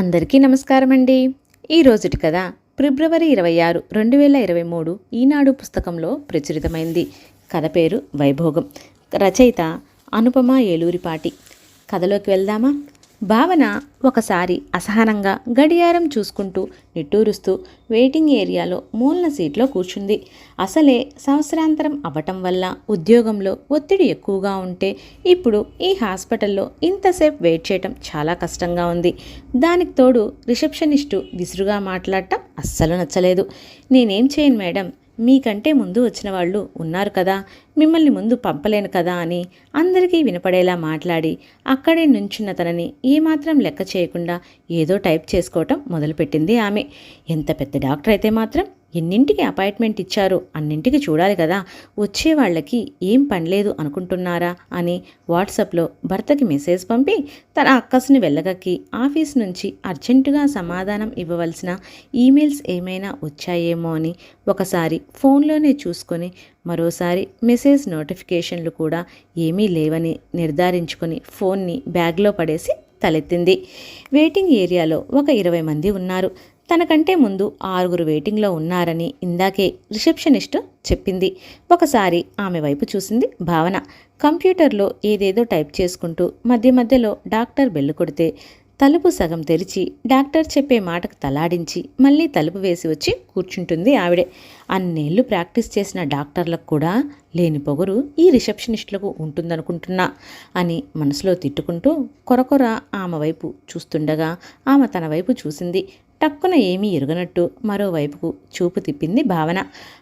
అందరికీ నమస్కారం అండి ఈ రోజుటి కథ ఫిబ్రవరి ఇరవై ఆరు రెండు వేల ఇరవై మూడు ఈనాడు పుస్తకంలో ప్రచురితమైంది. కథ పేరు వైభోగం. రచయిత అనుపమ ఏలూరిపాటి. కథలోకి వెళ్దామా? భావన ఒకసారి అసహనంగా గడియారం చూసుకుంటూ నిట్టూరుస్తూ వెయిటింగ్ ఏరియాలో మూలన సీట్లో కూర్చుంది. అసలే సంవత్సరాంతరం అవ్వటం వల్ల ఉద్యోగంలో ఒత్తిడి ఎక్కువగా ఉంటే ఇప్పుడు ఈ హాస్పిటల్లో ఇంతసేపు వెయిట్ చేయటం చాలా కష్టంగా ఉంది. దానికి తోడు రిసెప్షనిస్టు విసురుగా మాట్లాడటం అస్సలు నచ్చలేదు. నేనేం చేయను మేడం? మీకంటే ముందు వచ్చిన వాళ్ళు ఉన్నారు కదా మిమ్మల్ని ముందు పంపలేను కదా అని అందరికీ వినపడేలా మాట్లాడి అక్కడే నుంచున్న తనని ఏమాత్రం లెక్క చేయకుండా ఏదో టైప్ చేసుకోవటం మొదలుపెట్టింది ఆమె. ఎంత పెద్ద డాక్టర్ అయితే మాత్రం ఎన్నింటికి అపాయింట్మెంట్ ఇచ్చారో? అన్నింటికి చూడాలి కదా. వచ్చే వాళ్ళకి ఏం పనిలేదు అనుకుంటున్నారా? అని వాట్సాప్లో భర్తకి మెసేజ్ పంపి తన అక్కసుని వెళ్ళగక్కి ఆఫీస్ నుంచి అర్జెంటుగా సమాధానం ఇవ్వవలసిన ఈమెయిల్స్ ఏమైనా వచ్చాయేమో అని ఒకసారి ఫోన్లోనే చూసుకొని మరోసారి మెసేజ్ నోటిఫికేషన్లు కూడా ఏమీ లేవని నిర్ధారించుకొని ఫోన్ని బ్యాగ్లో పడేసి తలెత్తింది. వెయిటింగ్ ఏరియాలో ఒక ఇరవై మంది ఉన్నారు. తనకంటే ముందు ఆరుగురు వెయిటింగ్లో ఉన్నారని ఇందాకే రిసెప్షనిస్ట్ చెప్పింది. ఒకసారి ఆమె వైపు చూసింది భావన. కంప్యూటర్లో ఏదేదో టైప్ చేసుకుంటూ మధ్య మధ్యలో డాక్టర్ బెల్లు కొడితే తలుపు సగం తెరిచి డాక్టర్ చెప్పే మాటకు తలాడించి మళ్ళీ తలుపు వేసి వచ్చి కూర్చుంటుంది ఆవిడే. అన్నేళ్ళు ప్రాక్టీస్ చేసిన డాక్టర్లకు కూడా లేని పొగరు ఈ రిసెప్షనిస్టులకు ఉంటుందనుకుంటున్నా అని మనసులో తిట్టుకుంటూ కొరకొర ఆమె వైపు చూస్తుండగా ఆమె తన వైపు చూసింది. టక్కున ఏమీ ఎరుగనట్టు మరోవైపుకు చూపు తిప్పింది భావన.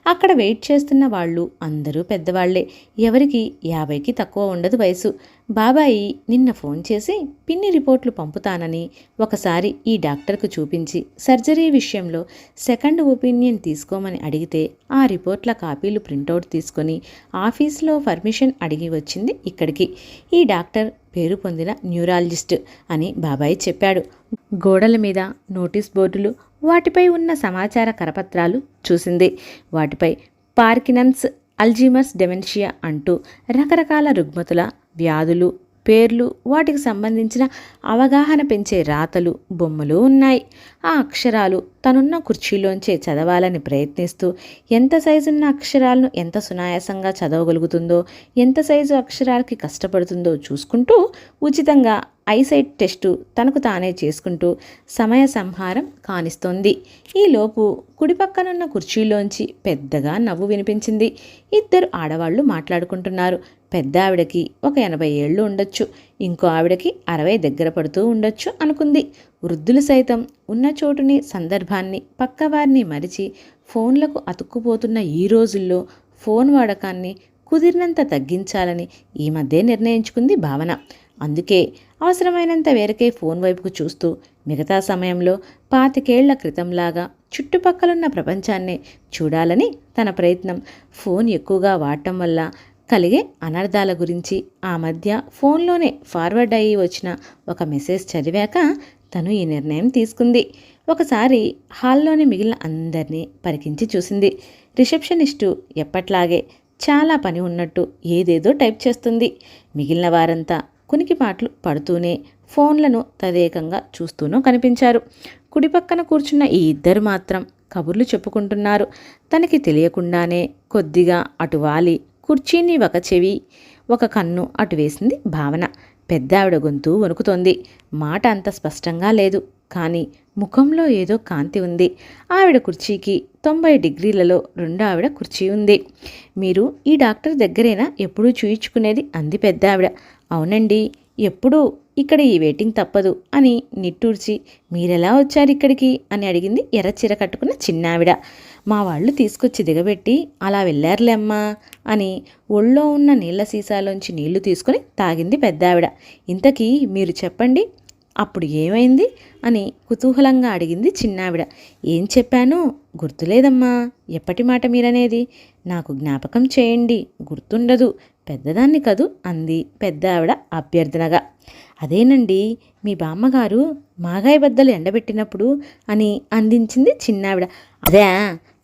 అక్కడ వెయిట్ చేస్తున్న వాళ్ళు అందరూ పెద్దవాళ్ళే. ఎవరికి? యాభైకి తక్కువ ఉండదు వయసు. బాబాయి నిన్న ఫోన్ చేసి పిన్ని రిపోర్ట్లు పంపుతానని ఒకసారి ఈ డాక్టర్కు చూపించి సర్జరీ విషయంలో సెకండ్ ఒపీనియన్ తీసుకోమని అడిగితే ఆ రిపోర్ట్ల కాపీలు ప్రింటౌట్ తీసుకొని ఆఫీస్లో పర్మిషన్ అడిగి వచ్చింది ఇక్కడికి. ఈ డాక్టర్ పేరు పొందిన న్యూరాలజిస్ట్ అని బాబాయ్ చెప్పాడు. గోడల మీద నోటీస్ బోర్డులు వాటిపై ఉన్న సమాచార కరపత్రాలు చూసింది. వాటిపై పార్కినన్స్ అల్జీమర్స్ డెమెన్షియా అంటూ రకరకాల రుగ్మతుల వ్యాధులు పేర్లు వాటికి సంబంధించిన అవగాహన పెంచే రాతలు బొమ్మలు ఉన్నాయి. ఆ అక్షరాలు తనున్న కుర్చీలోంచే చదవాలని ప్రయత్నిస్తూ ఎంత సైజున్న అక్షరాలను ఎంత సునాయాసంగా చదవగలుగుతుందో ఎంత సైజు అక్షరాలకి కష్టపడుతుందో చూసుకుంటూ ఉచితంగా ఐసైట్ టెస్టు తనకు తానే చేసుకుంటూ సమయ సంహారం కానిస్తోంది. ఈలోపు కుడిపక్కనున్న కుర్చీలోంచి పెద్దగా నవ్వు వినిపించింది. ఇద్దరు ఆడవాళ్ళు మాట్లాడుకుంటున్నారు. పెద్ద ఆవిడకి ఒక ఎనభై ఏళ్ళు ఉండొచ్చు. ఇంకో ఆవిడకి అరవై దగ్గర పడుతూ ఉండొచ్చు అనుకుంది. వృద్ధులు సైతం ఉన్న చోటుని సందర్భాన్ని పక్కవారిని మరిచి ఫోన్లకు అతుక్కుపోతున్న ఈ రోజుల్లో ఫోన్ వాడకాన్ని కుదిరినంత తగ్గించాలని ఈ మధ్య నిర్ణయించుకుంది భావన. అందుకే అవసరమైనంత వేరకే ఫోన్ వైపుకు చూస్తూ మిగతా సమయంలో పాతికేళ్ళ క్రితంలాగా చుట్టుపక్కలున్న ప్రపంచాన్ని చూడాలని తన ప్రయత్నం ఫోన్ ఎక్కువగా వాడటం వల్ల కలిగే అనర్థాల గురించి ఆ మధ్య ఫోన్లోనే ఫార్వర్డ్ అయ్యి వచ్చిన ఒక మెసేజ్ చదివాక తను ఈ నిర్ణయం తీసుకుంది. ఒకసారి హాల్లోని మిగిలిన అందరినీ పరికించి చూసింది. రిసెప్షనిస్టు ఎప్పట్లాగే చాలా పని ఉన్నట్టు ఏదేదో టైప్ చేస్తుంది. మిగిలిన వారంతా కునికిపాట్లు పడుతూనే ఫోన్లను తదేకంగా చూస్తూనూ కనిపించారు. కుడిపక్కన కూర్చున్న ఈ ఇద్దరు మాత్రం కబుర్లు చెప్పుకుంటున్నారు. తనకి తెలియకుండానే కొద్దిగా అటు వాలి కుర్చీని ఒక చెవి ఒక కన్ను అటు వేసింది భావన. పెద్ద ఆవిడ గొంతు వణుకుతోంది. మాట అంత స్పష్టంగా లేదు కానీ ముఖంలో ఏదో కాంతి ఉంది. ఆవిడ కుర్చీకి తొంభై డిగ్రీలలో రెండు ఆవిడ కుర్చీ ఉంది. మీరు ఈ డాక్టర్ దగ్గరేనా? ఎప్పుడూ చూయించుకునేది అంది పెద్ద ఆవిడ. అవునండి ఎప్పుడూ ఇక్కడ ఈ వెయిటింగ్ తప్పదు అని నిట్టూర్చి మీరెలా వచ్చారు ఇక్కడికి? అని అడిగింది ఎర్ర చీర కట్టుకున్న చిన్నావిడ. మా వాళ్ళు తీసుకొచ్చి దిగబెట్టి అలా వెళ్ళారులే అమ్మా అని ఒళ్ళో ఉన్న నీళ్ళ సీసాలోంచి నీళ్ళు తీసుకుని తాగింది పెద్దావిడ. ఇంతకీ మీరు చెప్పండి అప్పుడు ఏమైంది అని కుతూహలంగా అడిగింది చిన్నావిడ. ఏం చెప్పానో గుర్తులేదమ్మా. ఎప్పటి మాట మీరనేది? నాకు జ్ఞాపకం చేయండి. గుర్తుండదు. పెద్దదాన్ని కదూ అంది పెద్ద ఆవిడ అభ్యర్థనగా. అదేనండి మీ బామ్మగారు మాగాయ బద్దలు ఎండబెట్టినప్పుడు అని అందించింది చిన్నావిడ. అదే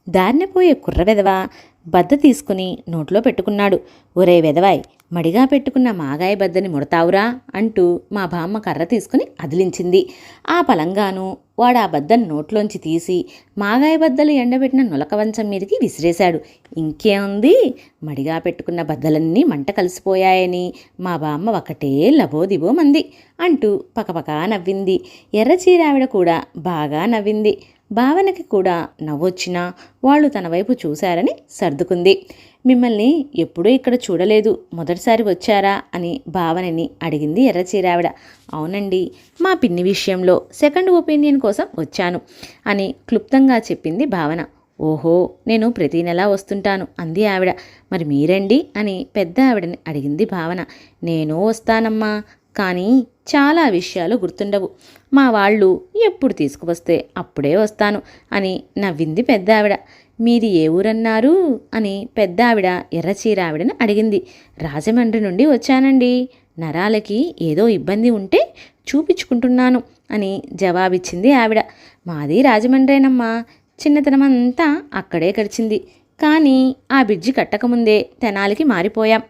దారిన పోయే కుర్ర వెదవా బద్ద తీసుకుని నోట్లో పెట్టుకున్నాడు. ఒరే వెదవాయ్ మడిగా పెట్టుకున్న మాగాయ బద్దని ముడతావురా అంటూ మా బామ్మ కర్ర తీసుకుని అదిలించింది. ఆ పలంగాను వాడు ఆ బద్దను నోట్లోంచి తీసి మాగాయ బద్దలు ఎండబెట్టిన నులకవంచం మీదకి విసిరేశాడు. ఇంకేముంది? మడిగా పెట్టుకున్న బద్దలన్నీ మంట కలిసిపోయాయని మా బామ్మ ఒకటే లబోదిబోమంది అంటూ పకపకా నవ్వింది. ఎర్రచీరావిడ కూడా బాగా నవ్వింది. భావనకి కూడా నవ్వొచ్చినా వాళ్ళు తన వైపు చూశారని సర్దుకుంది. మిమ్మల్ని ఎప్పుడూ ఇక్కడ చూడలేదు. మొదటిసారి వచ్చారా అని భావనని అడిగింది ఎర్రచీరావిడ. అవునండి మా పిన్ని విషయంలో సెకండ్ ఒపీనియన్ కోసం వచ్చాను అని క్లుప్తంగా చెప్పింది భావన. ఓహో నేను ప్రతి నెలా వస్తుంటాను అంది ఆవిడ. మరి మీరండి అని పెద్ద ఆవిడని అడిగింది భావన. నేను వస్తానమ్మా కానీ చాలా విషయాలు గుర్తుండవు. మా వాళ్ళు ఎప్పుడు తీసుకువస్తే అప్పుడే వస్తాను అని నవ్వింది పెద్ద ఆవిడ మీది ఏ ఊరన్నారు? అని పెద్ద ఆవిడ ఎర్రచీర ఆవిడను అడిగింది. రాజమండ్రి నుండి వచ్చానండి. నరాలకి ఏదో ఇబ్బంది ఉంటే చూపించుకుంటున్నాను అని జవాబిచ్చింది ఆవిడ. మాది రాజమండ్రేనమ్మా. చిన్నతనమంతా అక్కడే గడిచింది. కానీ ఆ బిడ్జి కట్టకముందే తెనాలికి మారిపోయాం.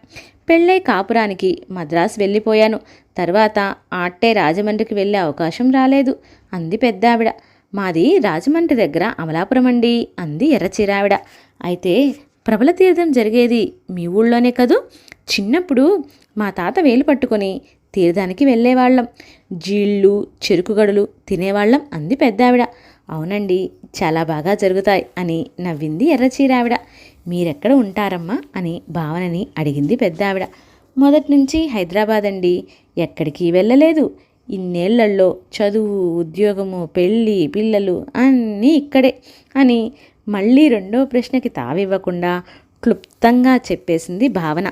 పెళ్ళై కాపురానికి మద్రాసు వెళ్ళిపోయాను. తర్వాత ఆట్టే రాజమండ్రికి వెళ్ళే అవకాశం రాలేదు. అంది పెద్దావిడ. మాది రాజమండ్రి దగ్గర అమలాపురం అండి అంది ఎర్రచీరావిడ. అయితే ప్రబల తీర్థం జరిగేది మీ ఊళ్ళోనే కదూ? చిన్నప్పుడు మా తాత వేలు పట్టుకొని తీర్థానికి వెళ్ళేవాళ్ళం. జీళ్ళు చెరుకుగడలు తినేవాళ్ళం అంది పెద్దావిడ. అవునండి చాలా బాగా జరుగుతాయి అని నవ్వింది ఎర్రచీరావిడ. మీరెక్కడ ఉంటారమ్మా? అని భావనని అడిగింది పెద్దావిడ. మొదటి నుంచి హైదరాబాద్ అండి. ఎక్కడికి వెళ్ళలేదు. ఇన్నేళ్ళలో చదువు ఉద్యోగము పెళ్ళి పిల్లలు అన్నీ ఇక్కడే అని మళ్ళీ రెండో ప్రశ్నకి తావివ్వకుండా క్లుప్తంగా చెప్పేసింది భావన.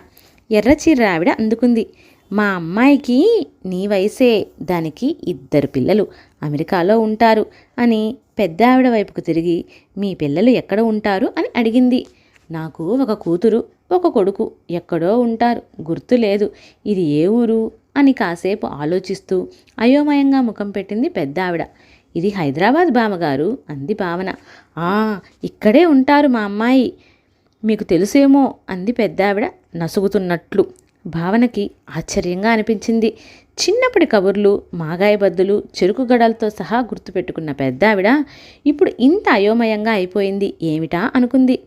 ఎర్రచీర ఆవిడ అందుకుంది. మా అమ్మాయికి నీ వయసే దానికి ఇద్దరు పిల్లలు అమెరికాలో ఉంటారు అని పెద్ద ఆవిడ వైపుకు తిరిగి మీ పిల్లలు ఎక్కడ ఉంటారు అని అడిగింది. నాకు ఒక కూతురు ఒక కొడుకు ఎక్కడో ఉంటారు గుర్తు లేదు. ఇది ఏ ఊరు అని కాసేపు ఆలోచిస్తూ అయోమయంగా ముఖం పెట్టింది పెద్ద ఆవిడ ఇది హైదరాబాద్ బామగారు అంది భావన. ఆ ఇక్కడే ఉంటారు మా అమ్మాయి. మీకు తెలుసేమో అంది పెద్దావిడ నసుగుతున్నట్లు. భావనకి ఆశ్చర్యంగా అనిపించింది. చిన్నప్పటి కబుర్లు మాగాయ బద్దులు చెరుకు గడలతో సహా గుర్తుపెట్టుకున్న పెద్ద ఆవిడ ఇప్పుడు ఇంత అయోమయంగా అయిపోయింది ఏమిటా అనుకుంది.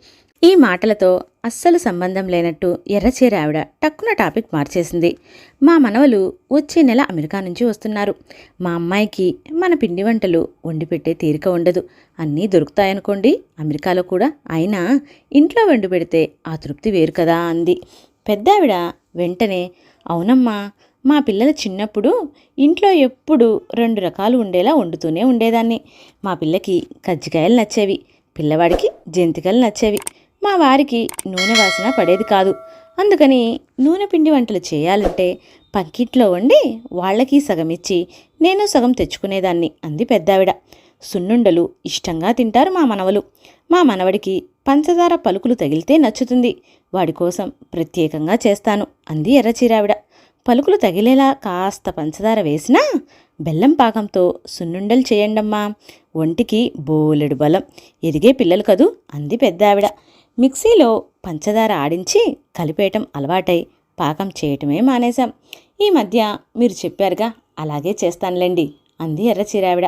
ఈ మాటలతో అస్సలు సంబంధం లేనట్టు ఎర్రచీర ఆవిడ టక్కున టాపిక్ మార్చేసింది. మా మనవలు వచ్చే నెల అమెరికా నుంచి వస్తున్నారు. మా అమ్మాయికి మన పిండి వంటలు వండి పెట్టే తీరిక ఉండదు. అన్నీ దొరుకుతాయనుకోండి. అమెరికాలో కూడా అయినా ఇంట్లో వండి పెడితే ఆ తృప్తి వేరు కదా అంది. పెద్దావిడ వెంటనే అవునమ్మా మా పిల్లలు చిన్నప్పుడు ఇంట్లో ఎప్పుడు రెండు రకాలు ఉండేలా వండుతూనే ఉండేదాన్ని. మా పిల్లకి కజ్జికాయలు నచ్చేవి పిల్లవాడికి జంతికలు నచ్చేవి. మా వారికి నూనె వాసన పడేది కాదు. అందుకని నూనె పిండి వంటలు చేయాలంటే పంకిట్లో వండి వాళ్ళకి సగం ఇచ్చి నేను సగం తెచ్చుకునేదాన్ని అంది పెద్దావిడ. సున్నుండలు ఇష్టంగా తింటారు మా మనవలు. మా మనవడికి పంచదార పలుకులు తగిలితే నచ్చుతుంది. వాడి కోసం ప్రత్యేకంగా చేస్తాను అంది ఎర్రచీరావిడ. పలుకులు తగిలేలా కాస్త పంచదార వేసినా బెల్లం పాకంతో సున్నుండలు చేయండమ్మా. ఒంటికి బోలెడు బలం. ఎదిగే పిల్లలు కదూ అంది పెద్దావిడ. మిక్సీలో పంచదార ఆడించి కలిపేయటం అలవాటై పాకం చేయటమే మానేశాం. ఈ మధ్య మీరు చెప్పారుగా అలాగే చేస్తానులేండి అంది ఎర్రచీరావిడ.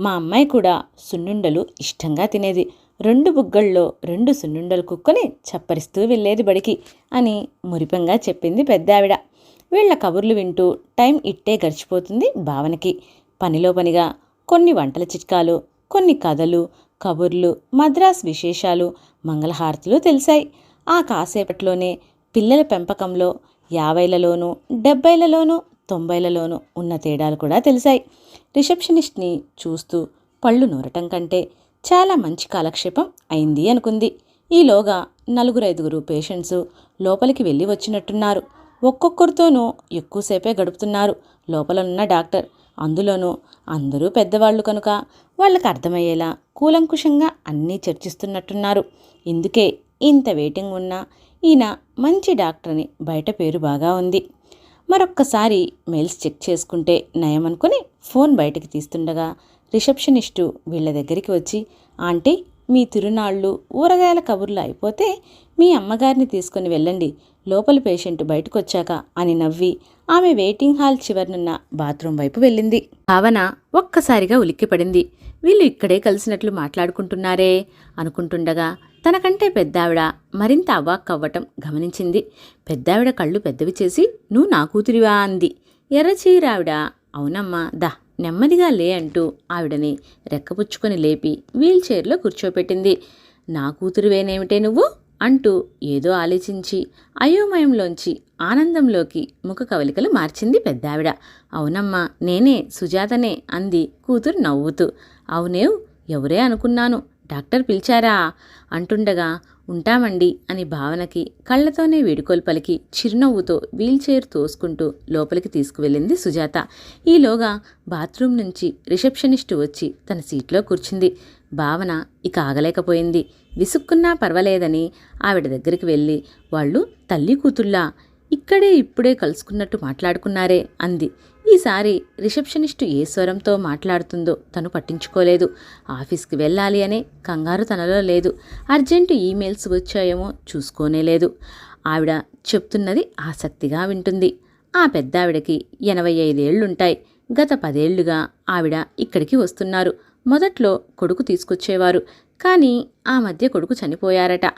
మా అమ్మాయి కూడా సున్నుండలు ఇష్టంగా తినేది. రెండు బుగ్గల్లో రెండు సున్నుండలు కుక్కొని చప్పరిస్తూ వెళ్ళేది బడికి అని మురిపంగా చెప్పింది పెద్దావిడ. వీళ్ళ కబుర్లు వింటూ టైం ఇట్టే గడిచిపోతుంది భావనకి. పనిలో పనిగా కొన్ని వంటల చిట్కాలు కొన్ని కథలు కబుర్లు మద్రాస్ విశేషాలు మంగళహారతులు తెలిసాయి. ఆ కాసేపట్లోనే పిల్లల పెంపకంలో యాభైలలోనూ డెబ్బైలలోనూ తొంభైలలోనూ ఉన్న తేడాలు కూడా తెలిసాయి. రిసెప్షనిస్ట్ని చూస్తూ పళ్ళు నూరటం కంటే చాలా మంచి కాలక్షేపం అయింది అనుకుంది. ఈలోగా నలుగురు ఐదుగురు పేషెంట్స్ లోపలికి వెళ్ళి వచ్చినట్టున్నారు. ఒక్కొక్కరితోనూ ఎక్కువసేపే గడుపుతున్నారు. లోపలనున్న డాక్టర్ అందులోనూ అందరూ పెద్దవాళ్ళు కనుక. వాళ్ళకి అర్థమయ్యేలా కూలంకుషంగా అన్నీ చర్చిస్తున్నట్టున్నారు. ఇందుకే ఇంత వెయిటింగ్ ఉన్నా ఈయన మంచి డాక్టర్ని బయట పేరు బాగా ఉంది. మరొక్కసారి మెయిల్స్ చెక్ చేసుకుంటే నయమనుకుని ఫోన్ బయటకు తీస్తుండగా రిసెప్షనిస్టు వీళ్ళ దగ్గరికి వచ్చి ఆంటీ మీ తిరునాళ్ళు ఊరగాయల కబుర్లు అయిపోతే మీ అమ్మగారిని తీసుకుని వెళ్ళండి. లోపల పేషెంట్ బయటకొచ్చాక అని నవ్వి ఆమె వెయిటింగ్ హాల్ చివరనున్న బాత్రూమ్ వైపు వెళ్ళింది. భావన ఒక్కసారిగా ఉలిక్కిపడింది. వీళ్ళు ఇక్కడే కలిసినట్లు మాట్లాడుకుంటున్నారే అనుకుంటుండగా తనకంటే పెద్దావిడ మరింత అవాక్కవ్వటం గమనించింది. పెద్దావిడ కళ్ళు పెద్దవి చేసి నువ్వు నా కూతురివా అంది. ఎర్రచీరావిడ. అవునమ్మా దా. నెమ్మదిగా లే అంటూ ఆవిడని రెక్కపుచ్చుకొని లేపి వీల్ చైర్లో కూర్చోపెట్టింది. నా కూతురువేనేమిటే నువ్వు? అంటూ ఏదో ఆలోచించి అయోమయంలోంచి ఆనందంలోకి ముఖ కవలికలు మార్చింది పెద్దావిడ. అవునమ్మా నేనే సుజాతనే అంది కూతురు నవ్వుతూ. అవునేవ్ ఎవరే అనుకున్నాను? డాక్టర్ పిలిచారా? అంటుండగా ఉంటామండి అని భావనకి కళ్ళతోనే వీడుకోలు పలికి చిరునవ్వుతో వీల్చైర్ తోసుకుంటూ లోపలికి తీసుకువెళ్ళింది సుజాత. ఈలోగా బాత్రూమ్ నుంచి రిసెప్షనిస్ట్ వచ్చి తన సీట్లో కూర్చుంది. భావన ఇక ఆగలేకపోయింది. విసుక్కున్నా పర్వాలేదని ఆవిడ దగ్గరికి వెళ్ళి వాళ్ళు తల్లి కూతుళ్ళా? ఇక్కడే ఇప్పుడే కలుసుకున్నట్టు మాట్లాడుకున్నారే అంది. ఈసారి రిసెప్షనిస్టు ఏ స్వరంతో మాట్లాడుతుందో తను పట్టించుకోలేదు. ఆఫీస్కి వెళ్ళాలి అనే కంగారు తనలో లేదు. అర్జెంటు ఈమెయిల్స్ వచ్చాయేమో చూసుకోనే లేదు. ఆవిడ చెప్తున్నది ఆసక్తిగా వింటుంది. ఆ పెద్దావిడకి ఎనభై ఐదేళ్ళుంటాయి గత పదేళ్ళుగా ఆవిడ ఇక్కడికి వస్తున్నారు. మొదట్లో కొడుకు తీసుకొచ్చేవారు. కానీ ఆ మధ్య కొడుకు చనిపోయారట.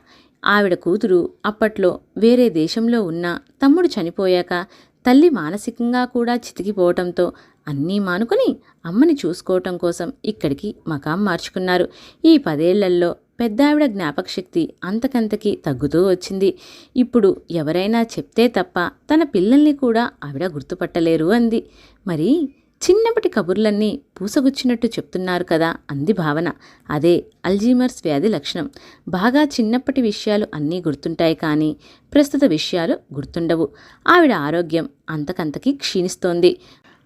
ఆవిడ కూతురు అప్పట్లో వేరే దేశంలో ఉన్న తమ్ముడు చనిపోయాక తల్లి మానసికంగా కూడా చితికిపోవటంతో అన్నీ మానుకుని అమ్మని చూసుకోవటం కోసం ఇక్కడికి మకాం మార్చుకున్నారు. ఈ పదేళ్ళలో పెద్దావిడ జ్ఞాపకశక్తి అంతకంతకి తగ్గుతూ వచ్చింది. ఇప్పుడు ఎవరైనా చెప్తే తప్ప తన పిల్లల్ని కూడా ఆవిడ గుర్తుపట్టలేరు అంది. మరి చిన్నప్పటి కబుర్లన్నీ పూసగుచ్చినట్టు చెప్తున్నారు కదా అంది భావన. అదే అల్జీమర్స్ వ్యాధి లక్షణం. బాగా చిన్నప్పటి విషయాలు అన్నీ గుర్తుంటాయి కానీ ప్రస్తుత విషయాలు గుర్తుండవు. ఆవిడ ఆరోగ్యం అంతకంతకీ క్షీణిస్తోంది.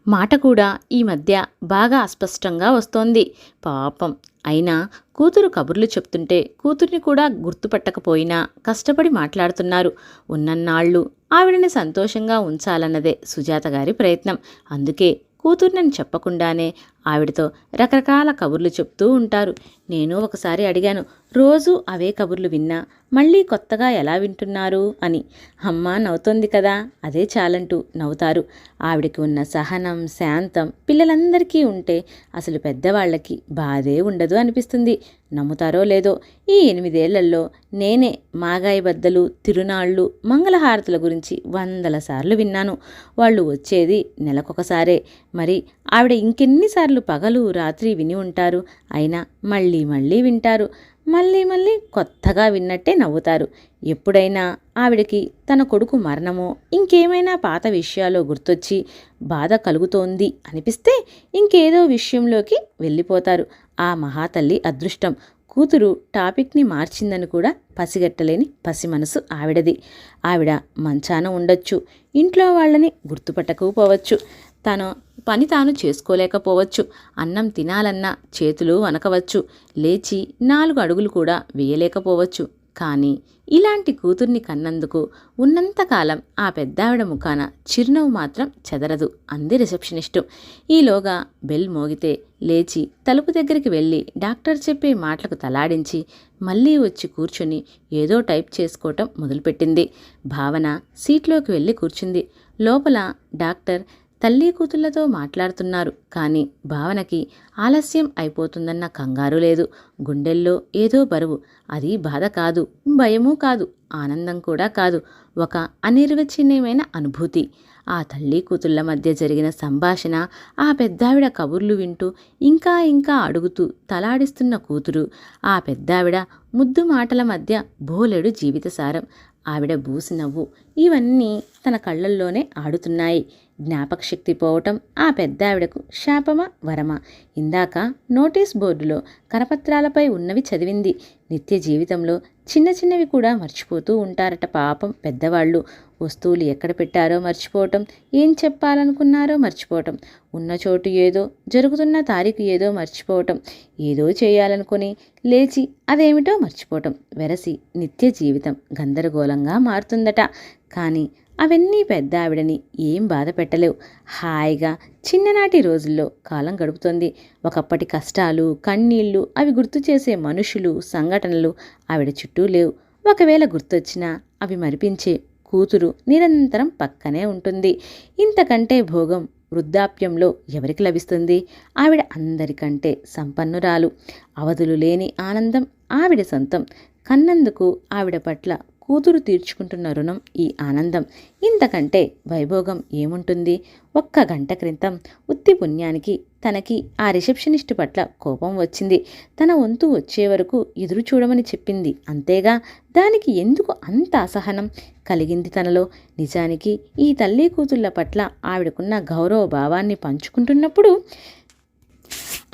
మాట కూడా ఈ మధ్య బాగా అస్పష్టంగా వస్తోంది. పాపం. అయినా కూతురు కబుర్లు చెప్తుంటే కూతుర్ని కూడా గుర్తుపట్టకపోయినా కష్టపడి మాట్లాడుతున్నారు. ఉన్నన్నాళ్ళు ఆవిడని సంతోషంగా ఉంచాలన్నదే సుజాత గారి ప్రయత్నం. అందుకే కూతుర్నని చెప్పకుండానే ఆవిడతో రకరకాల కబుర్లు చెప్తూ ఉంటారు. నేను ఒకసారి అడిగాను రోజు అవే కబుర్లు విన్నా మళ్ళీ కొత్తగా ఎలా వింటున్నారు? అని. అమ్మ నవ్వుతోంది కదా అదే చాలంటూ నవ్వుతారు. ఆవిడకి ఉన్న సహనం శాంతం పిల్లలందరికీ ఉంటే అసలు పెద్దవాళ్ళకి బాధే ఉండదు అనిపిస్తుంది. నమ్ముతారో లేదో ఈ ఎనిమిదేళ్ళలో నేనే మాగాయి బద్దలు తిరునాళ్ళు మంగళహారతుల గురించి వందల సార్లు విన్నాను. వాళ్ళు వచ్చేది నెలకొకసారే. మరి ఆవిడ ఇంకెన్నిసార్లు పగలు రాత్రి విని ఉంటారు. అయినా మళ్ళీ మళ్ళీ వింటారు. మళ్ళీ మళ్ళీ కొత్తగా విన్నట్టే నవ్వుతారు. ఎప్పుడైనా ఆవిడకి తన కొడుకు మరణమో ఇంకేమైనా పాత విషయాలో గుర్తొచ్చి బాధ కలుగుతోంది అనిపిస్తే ఇంకేదో విషయంలోకి వెళ్ళిపోతారు. ఆ మహాతల్లి అదృష్టం. కూతురు టాపిక్ని మార్చిందని కూడా పసిగట్టలేని పసి మనసు ఆవిడది. ఆవిడ మంచాన ఉండొచ్చు. ఇంట్లో వాళ్ళని గుర్తుపట్టకపోవచ్చు. తను పని తాను చేసుకోలేకపోవచ్చు. అన్నం తినాలన్నా చేతులు వనకవచ్చు లేచి నాలుగు అడుగులు కూడా వేయలేకపోవచ్చు. కానీ ఇలాంటి కూతుర్ని కన్నందుకు ఉన్నంతకాలం ఆ పెద్దావిడ ముఖాన చిరునవ్వు మాత్రం చెదరదు. అంది రిసెప్షనిస్టు. ఈలోగా బెల్ మోగితే లేచి తలుపు దగ్గరికి వెళ్ళి డాక్టర్ చెప్పే మాటలకు తలాడించి మళ్ళీ వచ్చి కూర్చొని ఏదో టైప్ చేసుకోవటం మొదలుపెట్టింది. భావన సీట్లోకి వెళ్ళి కూర్చుంది. లోపల డాక్టర్ తల్లి కూతుళ్ళతో మాట్లాడుతున్నారు. కానీ భావనకి ఆలస్యం అయిపోతుందన్న కంగారు లేదు. గుండెల్లో ఏదో బరువు. అది బాధ కాదు భయమూ కాదు ఆనందం కూడా కాదు. ఒక అనిర్వచనీయమైన అనుభూతి. ఆ తల్లి కూతుళ్ళ మధ్య జరిగిన సంభాషణ ఆ పెద్దావిడ కబుర్లు వింటూ ఇంకా ఇంకా అడుగుతూ తలాడిస్తున్న కూతురు ఆ పెద్దావిడ ముద్దు మాటల మధ్య బోలెడు జీవితసారం. ఆవిడ బూసి నవ్వు. ఇవన్నీ తన కళ్ళల్లోనే ఆడుతున్నాయి. జ్ఞాపకశక్తి పోవటం ఆ పెద్ద ఆవిడకు శాపమా వరమా? ఇందాక నోటీస్ బోర్డులో కరపత్రాలపై ఉన్నవి చదివింది. నిత్య జీవితంలో చిన్న చిన్నవి కూడా మర్చిపోతూ ఉంటారట పాపం పెద్దవాళ్ళు. వస్తువులు ఎక్కడ పెట్టారో మర్చిపోవటం ఏం చెప్పాలనుకున్నారో మర్చిపోవటం ఉన్న చోటు ఏదో జరుగుతున్న తారీఖు ఏదో మర్చిపోవటం ఏదో చేయాలనుకుని లేచి అదేమిటో మర్చిపోవటం. వెరసి నిత్య జీవితం గందరగోళంగా మారుతుందట. కానీ అవన్నీ పెద్ద ఆవిడని ఏం బాధ పెట్టలేవు. హాయిగా చిన్ననాటి రోజుల్లో కాలం గడుపుతుంది. ఒకప్పటి కష్టాలు కన్నీళ్ళు అవి గుర్తు చేసే మనుషులు సంఘటనలు ఆవిడ చుట్టూ లేవు. ఒకవేళ గుర్తొచ్చినా అవి మరిపించే కూతురు నిరంతరం పక్కనే ఉంటుంది. ఇంతకంటే భోగం వృద్ధాప్యంలో ఎవరికి లభిస్తుంది? ఆవిడ అందరికంటే సంపన్నురాలు. అవధులు లేని ఆనందం ఆవిడ సొంతం. కన్నందుకు ఆవిడ పట్ల కూతురు తీర్చుకుంటున్న రుణం ఈ ఆనందం. ఇంతకంటే వైభోగం ఏముంటుంది? ఒక్క గంట క్రితం ఉత్తి పుణ్యానికి తనకి ఆ రిసెప్షనిస్ట్ పట్ల కోపం వచ్చింది. తన వంతు వచ్చే వరకు ఎదురు చూడమని చెప్పింది. అంతేగా దానికి ఎందుకు అంత అసహనం కలిగింది తనలో? నిజానికి ఈ తల్లి కూతుళ్ళ పట్ల ఆవిడకున్న గౌరవ భావాన్ని పంచుకుంటున్నప్పుడు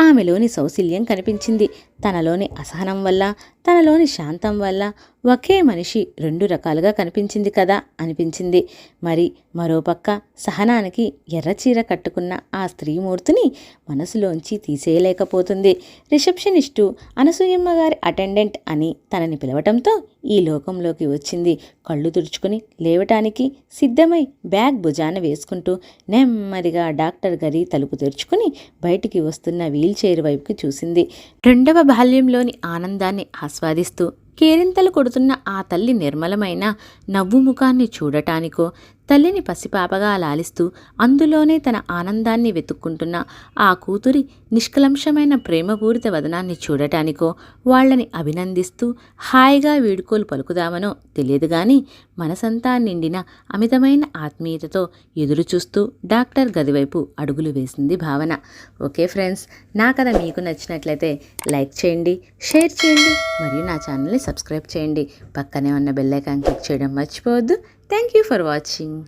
ఆమెలోని సౌశల్యం కనిపించింది. తనలోని అసహనం వల్ల తనలోని శాంతం వల్ల ఒకే మనిషి రెండు రకాలుగా కనిపించింది కదా అనిపించింది. మరి మరోపక్క సహనానికి ఎర్రచీర కట్టుకున్న ఆ స్త్రీమూర్తిని మనసులోంచి తీసేయలేకపోతుంది. రిసెప్షనిస్టు అనసూయమ్మ గారి అటెండెంట్ అని తనని పిలవటంతో ఈ లోకంలోకి వచ్చింది. కళ్ళు తుడుచుకుని లేవటానికి సిద్ధమై బ్యాగ్ భుజాన వేసుకుంటూ నెమ్మదిగా డాక్టర్ గారి తలుపు తెరుచుకుని బయటికి వస్తున్న వీల్ చైర్ వైపుకి చూసింది. రెండవ బాల్యంలోని ఆనందాన్ని ఆస్వాదిస్తూ కేరింతలు కొడుతున్న ఆ తల్లి నిర్మలమైన నవ్వు ముఖాన్ని చూడటానికో తల్లిని పసిపాపగా లాలిస్తూ అందులోనే తన ఆనందాన్ని వెతుక్కుంటున్న ఆ కూతురి నిష్కలంషమైన ప్రేమపూరిత వదనాన్ని చూడటానికో వాళ్ళని అభినందిస్తూ హాయిగా వీడుకోలు పలుకుదామనో తెలియదు గాని మనసంతా నిండిన అమితమైన ఆత్మీయతతో ఎదురు చూస్తూ డాక్టర్ గదివైపు అడుగులు వేసింది భావన. ఓకే ఫ్రెండ్స్ నా కథ మీకు నచ్చినట్లయితే లైక్ చేయండి షేర్ చేయండి మరియు నా ఛానల్ని సబ్స్క్రైబ్ చేయండి. పక్కనే ఉన్న బెల్లైకాన్ క్లిక్ చేయడం మర్చిపోవద్దు. Thank you for watching